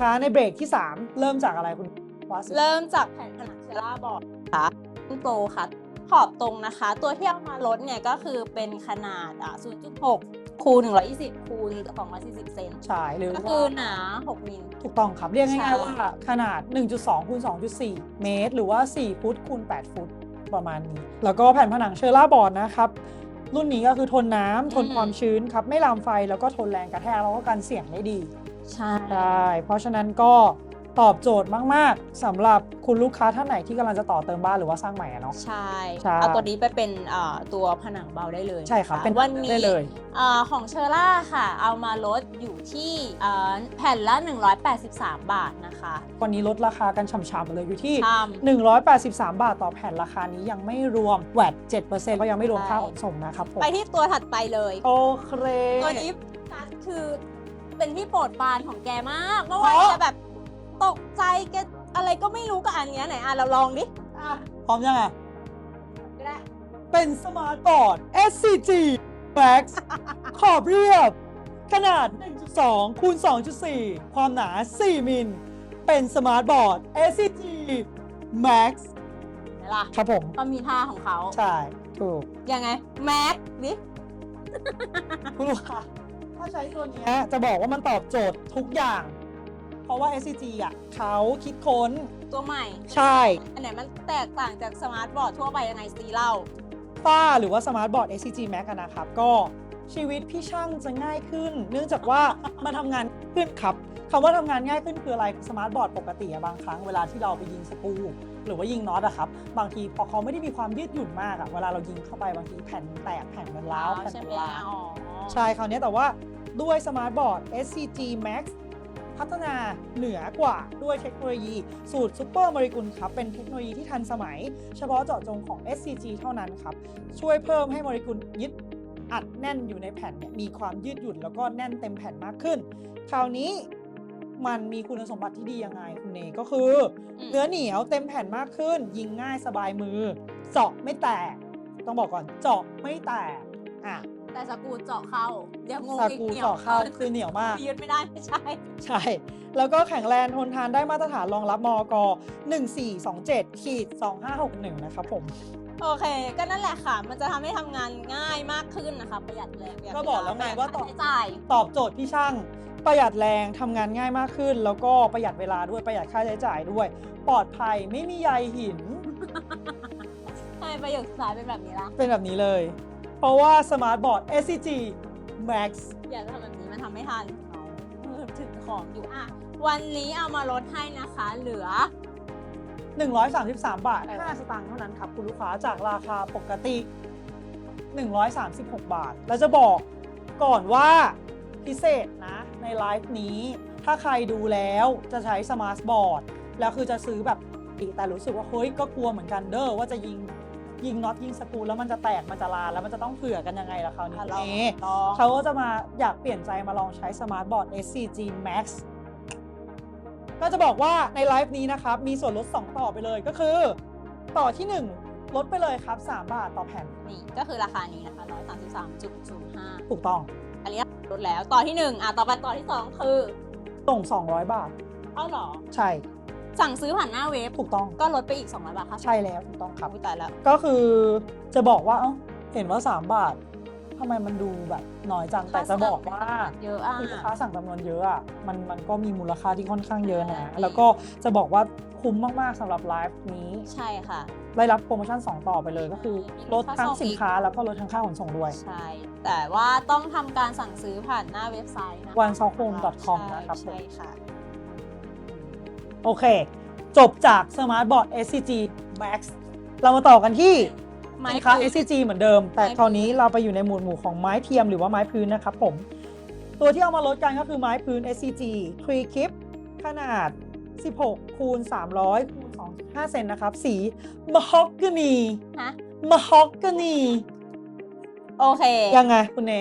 คะ ในเบรกที่ 3 เริ่มจากอะไรคุณวาสิเริ่มจากแผ่นผนังเชล่าบอร์ดค่ะโปรค่ะ ขอบตรงนะคะ ตัวที่เอามาลดเนี่ยก็คือเป็นขนาดอะ0.6คูณ120คูณ240เซนใช่หรือก็ว่าคือหนา 6มิล ถูกต้องครับ เรียกใช่ง่ายๆว่าขนาด 1.2คูณ2.4 เมตร หรือว่า 4 ฟุตคูณ8 ฟุตประมาณนี้ แล้วก็แผ่นผนังเชอร่าบอร์ดนะครับรุ่นนี้ก็คือทนน้ำทนความชื้นครับ ไม่ลามไฟแล้วก็ทนแรงกระแทกแล้วก็กันเสียงได้ดี ใช่ใช่เพราะฉะนั้นก็ตอบโจทย์มาก ๆสำหรับคุณลูกค้าท่านไหนที่กำลังจะต่อเติมบ้านหรือว่าสร้างใหม่อะเนาะ ใช่ใช่เอาตัวนี้ไปเป็นอ่าตัวผนังเบาได้เลยใช่ครับะเป็นวันนี้ได้เลยอ่าของเชอร่าค่ะ เอามาลดอยู่ที่อ่าแผ่นละ 183 บาทนะคะวันนี้ลดราคากันฉ่ำๆเลยอยู่ที่ท183 บาทต่อแผ่นราคานี้ยังไม่รวมแวด7%ก็ยังไม่รวมใช่ค่าขนส่งนะครับผมไปที่ตัวถัดไปเลย โอเค ตัวนี้กัสคือ เป็นที่โปรดปรานของแกมากเมื่อวานเพราะแกแบบตกใจแกอะไรก็ไม่รู้กับอันเนี้ยไหนอะเราลองดิอะพร้อมยังอะก็ได้เป็นสมาร์ทบอร์ด SCG Max ขอบเรียบ ขนาด 1.2คูณ2.4 ความหนา 4 มิล เป็นสมาร์ทบอร์ด SCG Max ไหนล่ะครับผม ก็มีท่าของเขา ใช่ ถูก ยังไงแม็กดิคุณลูกค้า ถ้าใช้ตัวเนี้ยจะบอกว่ามันตอบโจทย์ทุกอย่าง เพราะว่า SCG อะเขาคิดค้น ตัวใหม่ ใช่ อันไหนมันแตกต่างจากสมาร์ทบอร์ดทั่วไปยังไงซีเล่าฝ้าหรือว่าสมาร์ทบอร์ด SCG Max อะนะครับ ก็ชีวิตพี่ช่างจะง่ายขึ้น เนื่องจากว่ามันทำงานขึ้นครับคำว่าทำงานง่ายขึ้นคืออะไรสมาร์ทบอร์ดปกติอะบางครั้งเวลาที่เราไปยิงสกรูหรือว่ายิงน็อตอะครับ บางทีพอเขาไม่ได้มีความยืดหยุ่นมากอะเวลาเรายิงเข้าไปบางทีแผ่นแตกแผ่นมันร้าวแผ่นใช่มันไหมร้าว อ๋อ ใช่คราวนี้แต่ว่าด้วยสมาร์ทบอร์ด SCG Max พัฒนาเหนือกว่าด้วยเทคโนโลยี สูตรซูเปอร์มาริกุลครับเป็นเทคโนโลยีที่ทันสมัย เฉพาะเจาะจงของ SCG เท่านั้นครับ ช่วยเพิ่มให้โมเลกุลยึดอัดแน่นอยู่ในแผ่นเนี่ยมีความยืดหยุ่นแล้วก็แน่นเต็มแผ่นมากขึ้น คราวนี้มันมีคุณสมบัติที่ดียังไงคุณเนก็คืออืมเนื้อเหนียวเต็มแผ่นมากขึ้น ยิงง่ายสบายมือ เจาะไม่แตก ต้องบอกก่อนเจาะไม่แตกอะ แต่สกรูเจาะเข้าเดี๋ยวงงซาอีกกูเหนียวเจาะเข้าคือเหนียวมาก ยืดไม่ได้ไม่ใช่ ใช่ แล้วก็แข็งแรงทนทานได้มาตรฐานรองรับมอก1427ขีด2561 นะครับผม โอเค ก็นั่นแหละค่ะ มันจะทำให้ทำงานง่ายมากขึ้นนะคะ ประหยัดแรงประหยัดก็บอกแล้วไงว่าต่อค่ใช้จ่าย ตอบโจทย์พี่ช่าง ประหยัดแรงทำงานง่ายมากขึ้น แล้วก็ประหยัดเวลาด้วยประหยัดค่าใช้จ่ายด้วย ปลอดภัยไม่มีใยหิน ทำไมประโยคสุดท้ายเป็นแบบนี้ล่ะ เป็นแบบนี้เลย เพราะว่าสมาร์ทบอร์ด SCG Max อยากจะทำแบบนี้มันทำไม่ทันเออถึงของอยู่อะ วันนี้เอามาลดให้นะคะ เหลือ 133 บาท 5 สตางค์เท่านั้นครับ คุณลูกค้าจากราคาปกติ 136 บาท แล้วจะบอกก่อนว่าพิเศษนะ ในไลฟ์นี้ ถ้าใครดูแล้วจะใช้สมาร์ทบอร์ดแล้วคือจะซื้อแบบอีกแต่รู้สึกว่าเฮ้ยก็กลัวเหมือนกันเด้อว่าจะยิง ยิงน็อตยิงสกรูแล้วมันจะแตกมันจะลาแล้วมันจะต้องเผื่อกันยังไงล่ะคราวนี้อะคุณลองเอลองเขาก็จะมาอยากเปลี่ยนใจมาลองใช้สมาร์ทบอร์ด SCG Max ก็จะบอกว่าในไลฟ์นี้นะครับมีส่วนลด 2 ต่อไปเลยก็คือ ต่อที่ 1 ลดไปเลยครับ 3 บาทต่อแผ่นนี่ก็คือราคานี้นะคะ 133.05 ถูกต้อง อันนี้ลดแล้วต่อที่ 1 อะต่อไปต่อที่ 2 คือส่ง 200 บาท เอ้าเหรอ ใช่ สั่งซื้อผ่านหน้าเว็บถูกต้องก็ลดไปอีก200บาทค่ะใช่แล้วถูกต้องครับอุ๊ยตายแล้วก็คือจะบอกว่าเอ้าเห็นว่า 3 บาททำไมมันดูแบบน้อยจังแต่จะบอกว่าเยอะอะคือลูกค้าสั่งจำนวนเยอะอะมันมันก็มีมูลค่าที่ค่อนข้างเยอะนะใช่แล้วก็จะบอกว่าคุ้มมากๆสำหรับไลฟ์นี้ใช่ค่ะได้รับโปรโมชั่น 2 ต่อไปเลยก็คือมีลดทั้งค่าส่งอีกสินค้าแล้วก็ลดทั้งค่าขนส่งด้วย ใช่ แต่ว่าต้องทำการสั่งซื้อผ่านหน้าเว็บไซต์นะคะ onesoftphone.com นะครับผมใช่ค่ะ โอเค จบจาก Smart Board SCG Max เรามาต่อกันที่ไม้สินค้าพื้น SCG เหมือนเดิม แต่ไม้พื้นคราวนี้เราไปอยู่ในหมวดหมู่ของไม้เทียมหรือว่าไม้พื้นนะครับผม ตัวที่เอามาลดกันก็คือไม้พื้น SCG ครีคิป ขนาด 16 คูณ 300 คูณ 2.5 เซนนะครับ สีม a ฮอกกานีฮะม a ฮอกกานี โอเค ยังไงคุณเน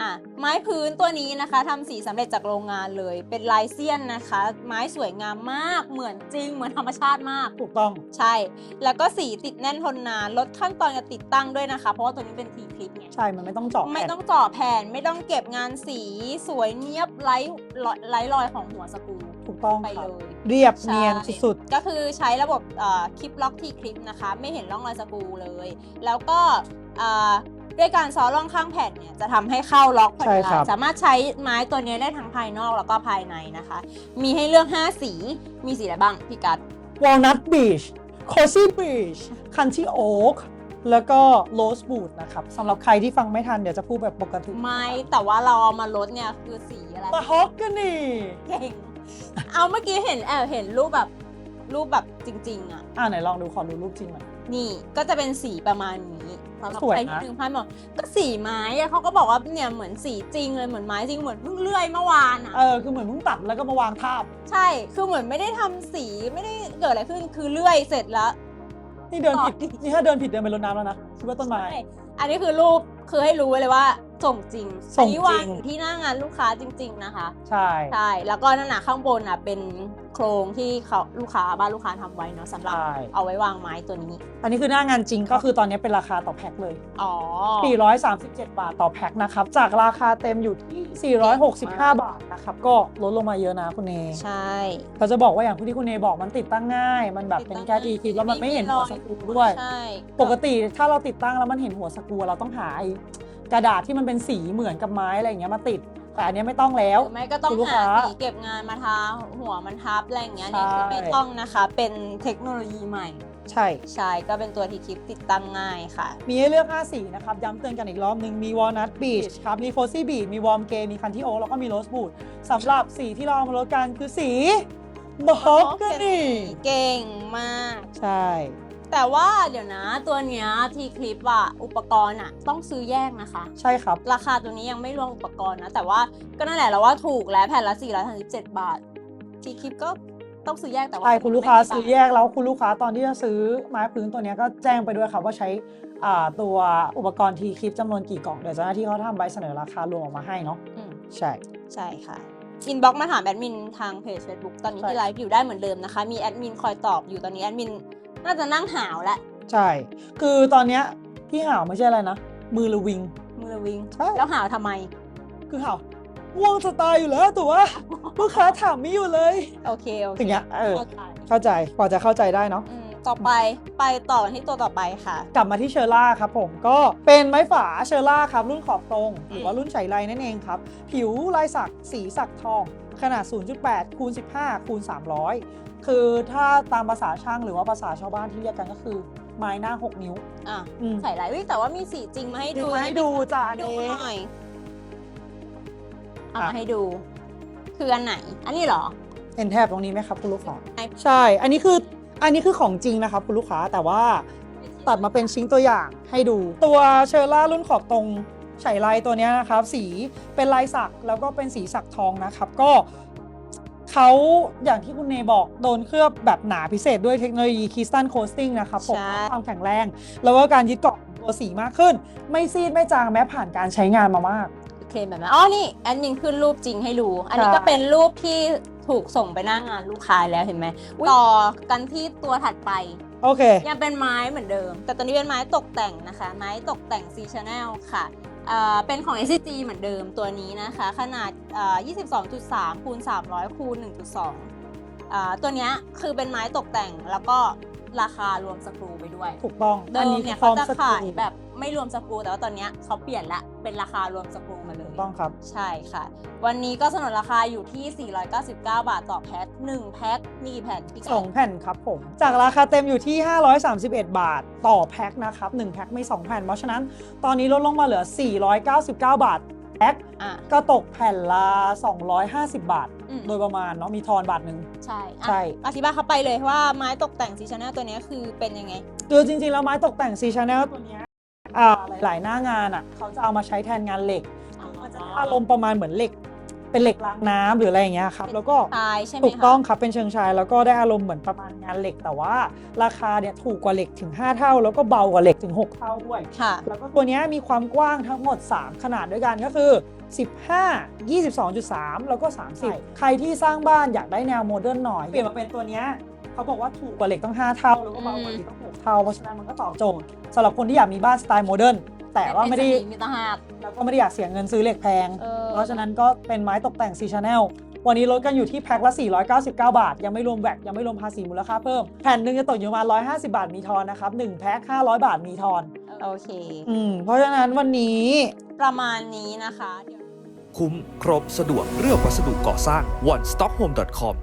อะไม้พื้นตัวนี้นะคะทำสีสำเร็จจากโรงงานเลย เป็นลายเซียนนะคะ ไม้สวยงามมากเหมือนจริง เหมือนธรรมชาติมาก ถูกต้อง ใช่ แล้วก็สีติดแน่นทนนานลดขั้นตอนการติดตั้งด้วยนะคะ เพราะว่าตัวนี้เป็นทีคลิปไงใช่ มันไม่ต้องเจาะไม่แผ่นต้องเจาะแผ่นไม่ต้องเก็บงานสีสวยเนียบไร้ไร้รอยของหัวสกรูถูกกต้องไปครัเลบยเรียบเนียนใช่สุดก็คือใช้ระบบคลิปล็อกที่คลิปนะคะ ไม่เห็นร่องรอยสกรูเลย แล้วก็อ่า ด้วยการซ้อร่องข้างแผ่นเนี่ยจะทำให้เข้าล็อกพอใช่ดีครับสามารถใช้ไม้ตัวนี้ได้ทั้งภายนอกแล้วก็ภายในนะคะ มีให้เลือก 5 สีมีสีอะไรบ้างพี่กัดๆ Walnut Beach Cozy Beach Country Oak แล้วก็ Rose Wood นะครับสำหรับใครที่ฟังไม่ทัน เดี๋ยวจะพูดแบบปกติ ไม้แต่ว่าเราเอามาลดเนี่ย คือสีอะไร Mahogany เก่งเอาเมื่อกี้เห็นแอบเห็นรูปแบบรูปแบบจริง ๆ อะ อ่าไหนลองดูขอดูรูปจริงหน่อยนี่ก็จะเป็นสีประมาณนี้สำหรับสวยใครนะ ที่ดึงพันบอกก็สีไม้อะเขาก็บอกว่าเนี่ยเหมือนสีจริงเลยเหมือนไม้จริงเหมือนเพิ่งเลื่อยเมื่อวานอะเออคือเหมือนเพิ่งตัดแล้วก็มาวางทาบใช่คือเหมือนไม่ได้ทำสีไม่ได้เกิดอะไรขึ้นคือเลื่อยเสร็จแล้ว นี่เดินผิดต่อนี่ถ้าเดินผิดเดินไปรดน้ำแล้วนะคิดว่าต้นไม้ ใช่ อันนี้คือรูปคือให้รู้ไว้เลยว่า ส่งจริงส่อังนจรินี้งวางอยู่ที่หน้างานลูกค้าจริง ๆนะคะ ใช่ ใช่ แล้วก็นั่นน่ะข้างบนน่ะเป็นโครงที่เขาลูกค้าบ้านลูกค้าทำไว้เนาะสำหรับใช่ เอาไว้วางไม้ตัวนี้ อันนี้คือหน้างานจริงก็คือตอนนี้เป็นราคาต่อแพ็คเลย อ๋อ 437 บาทต่อแพ็คนะครับ จากราคาเต็มอยู่ที่ 465 บาทนะครับ ก็ลดลงมาเยอะนะคุณเนใช่ เราจะบอกว่าอย่างที่คุณเนบอกมันติดตั้งง่าย มันแบบเป็นแค่ทีคลิปแล้วมันไม่เห็นหัวสกรูด้วย ใช่ปกติถ้าเราติดตั้งแล้วมันเห็นหัวสกรูเราต้องหาไอ้ กระดาษที่มันเป็นสีเหมือนกับไม้อะไรอย่างเงี้ยมาติด แต่อันเนี้ยไม่ต้องแล้ว หรือไม่ก็ต้องคุณลูกหาค้าสีเก็บงานมาทาหัวมันทับอะไรอย่างเงี้ยใช่นี่คือไม่ต้องนะคะ เป็นเทคโนโลยีใหม่ ใช่ ใช่ก็เป็นตัวที่คลิปติดตั้งง่ายค่ะ มีให้เลือก 5 สีนะครับ ย้ำเตือนกันอีกรอบนึงมี Walnut Beach ครับ มี Fuzzy Beach มี Warm Grey มี Country Oak แล้วก็มี Rose Wood สำหรับสีที่เราเอามาลดกันคือสี Mahogany เก่งมาก ใช่ แต่ว่าเดี๋ยวนะตัวเนี้ยทีคลิปอะอุปกรณ์อะต้องซื้อแยกนะคะ ใช่ครับ ราคาตัวนี้ยังไม่รวมอุปกรณ์นะ แต่ว่าก็นั่นแหละเราว่าถูกแล้วแผ่นละ437 บาท ทีคลิปก็ต้องซื้อแยกแต่ว่าใช่คุณลูกค้าซื้อแยกแล้วคุณลูกค้าตอนที่จะซื้อไม้พื้นตัวเนี้ยก็แจ้งไปด้วยครับว่าใช้อ่าตัวอุปกรณ์ทีคลิปจำนวนกี่กล่องเดี๋ยวเจ้าหน้าที่เขาทำใบเสนอราคารวมออกมาให้เนาะอืมใช่ใช่ค่ะ อินบ็อกมาถามแอดมินทางเพจ Facebook ตอนนี้ใช่ที่ไลฟ์อยู่ได้เหมือนเดิมนะคะ มีแอดมินคอยตอบอยู่ตอนนี้แอดมินน่าจะนั่งหาวแล้วใช่ คือตอนเนี้ยที่ห่าวไม่ใช่อะไรนะ มือระวิง มือวิงใช่แล้วหาวทำไม คือห่าวง่วงจะตายอยู่แล้วแต่ว่าลูกค้าถามไม่อยู่เลย โอเคโอเคอย่างเงี้ยเออเข้าใจเข้าใจกว่าจะเข้าใจได้เนาะอืม ต่อไปไปต่อกันที่ตัวต่อไปค่ะ กลับมาที่เชอร่าครับผมก็เป็นไม้ฝาเชอร่าครับ รุ่นขอบตรง หรือว่ารุ่นไฉไลนั่นเองครับ ผิวลายสักสีสักทอง ขนาด 0.8 คูณ 15 คูณ 300 คือถ้าตามภาษาช่างหรือว่าภาษาชาวบ้านที่เรียกกันก็คือไม้หน้า 6 นิ้วอะอืมใส่ไรวิแต่ว่ามีสีจริงมาให้ดูดูให้ดูจ้าดูเนหน่อยเอาอะมาให้ดู คืออันไหน อันนี้เหรอเห็นแทบตรงนี้ไหมครับ คุณลูกค้าไอ้ใช่ อันนี้คือ อันนี้คือของจริงนะครับคุณลูกค้าแต่ว่าตัดมาเป็นชิ้นตัวอย่างให้ดู ตัวเชอร่ารุ่นขอบตรงไฉไลตัวเนี้ยนะครับ สีเป็นลายสักแล้วก็เป็นสีสักทองนะครับ ก็เขาอย่างที่คุณเนบอกโดนเคลือบแบบหนาพิเศษด้วยเทคโนโลยีคริสตัลโคสติ้งนะครับผมใช่ความแข็งแรง แล้วก็การยึดเกาะของตัวสีมากขึ้น ไม่ซีดไม่จางแม้ผ่านการใช้งานมามาก เคลมแบบนั้นอ๋อนี่แอดมินขึ้นรูปจริงให้ดูอันนี้ใช่ก็เป็นรูปที่ถูกส่งไปหน้างานลูกค้าแล้วเห็นไหมต่อกันที่ตัวถัดไปโอเคยังเป็นไม้เหมือนเดิม แต่ตัวนี้เป็นไม้ตกแต่งนะคะ ไม้ตกแต่ง C Channel ค่ะเอ่อเป็นของ SCG เหมือนเดิมตัวนี้นะคะ ขนาดเอ่อ22.3คูณ300คูณ1.2อ่าตัวเนี้ยคือเป็นไม้ตกแต่งแล้วก็ราคารวมสกรูไปด้วย ถูกต้องเดิอันมนี้เนี่ยพร้เขาอมจะสกขายรูแบบไม่รวมสกรูแต่ว่าตอนเนี้ยเขาเปลี่ยนละ เป็นราคารวมสกรูมาเลยถูกต้องครับ ใช่ค่ะ วันนี้ก็สนนราคาอยู่ที่ 499 บาทต่อแพ็ค1แพ็คมีกี่แผ่นพี่ไก่สองแผ่นครับผม จากราคาเต็มอยู่ที่ 531 บาทต่อแพ็คนะครับ1แพ็คมี2แผ่น เพราะฉะนั้นตอนนี้ลดลงมาเหลือ 499 บาทแพ็คอะก็ตกแผ่นละ 250 บาทอืมโดยประมาณเนาะมีทอนบาทหนึ่งใช่อะใช่อธิบายเข้าไปเลยว่าไม้ตกแต่งซีชาแนลตัวเนี้ยคือเป็นยังไงคือจริงๆ แล้วไม้ตกแต่ง C Channel ตัวเนี้ย อ่าหลายๆหน้างานอะเขาจะเอามาใช้แทนงานเหล็กมันจะได้อารมณ์ประมาณเหมือนเหล็ก เป็นเหล็กรางน้ำหรืออะไรอย่างเงี้ยครับแล้วก็ชายใช่ไหมถูกคะต้องครับเป็นเชิงชายแล้วก็ได้อารมณ์เหมือนประมาณงานเหล็ก แต่ว่าราคาเนี่ยถูกกว่าเหล็กถึง 5 เท่า แล้วก็เบากว่าเหล็กถึง 6 เท่าด้วยค่ะ แล้วก็ตัวเนี้ยมีความกว้างทั้งหมด 3 ขนาดด้วยกันก็คือ 15 22.3 แล้วก็ 30 ใครที่สร้างบ้านอยากได้แนวโมเดิร์นหน่อยเปลี่ยนมาเป็นตัวเนี้ยเขาบอกว่าถูกกว่าเหล็กต้อง 5 เท่า แล้วก็เบากว่าเหล็กต้อง 6เท่าเพราะฉะนั้นมันก็ตอบโจทย์สำหรับคนที่อยากมีบ้านสไตล์โมเดิร์นแต่ว่าไม่ได้มีตาหากแล้วก็ไม่ได้อยากเสียเงินซื้อเหล็กแพงเออเพราะฉะนั้นก็เป็นไม้ตกแต่ง C Channel วันนี้ลดกันอยู่ที่แพ็คละ 499 บาท ยังไม่รวมแวตยังไม่รวมภาษีมูลค่าเพิ่ม แผ่นหนึ่งจะตกอยู่ประมาณ 150 บาทมีทอนนะครับ1แพ็ค500 บาทมีทอนโอเคอืมเพราะฉะนั้นวันนี้ประมาณนี้นะคะเดี๋ยวคุ้มครบสะดวกเรื่องวัสดุก่อสร้าง one stop home com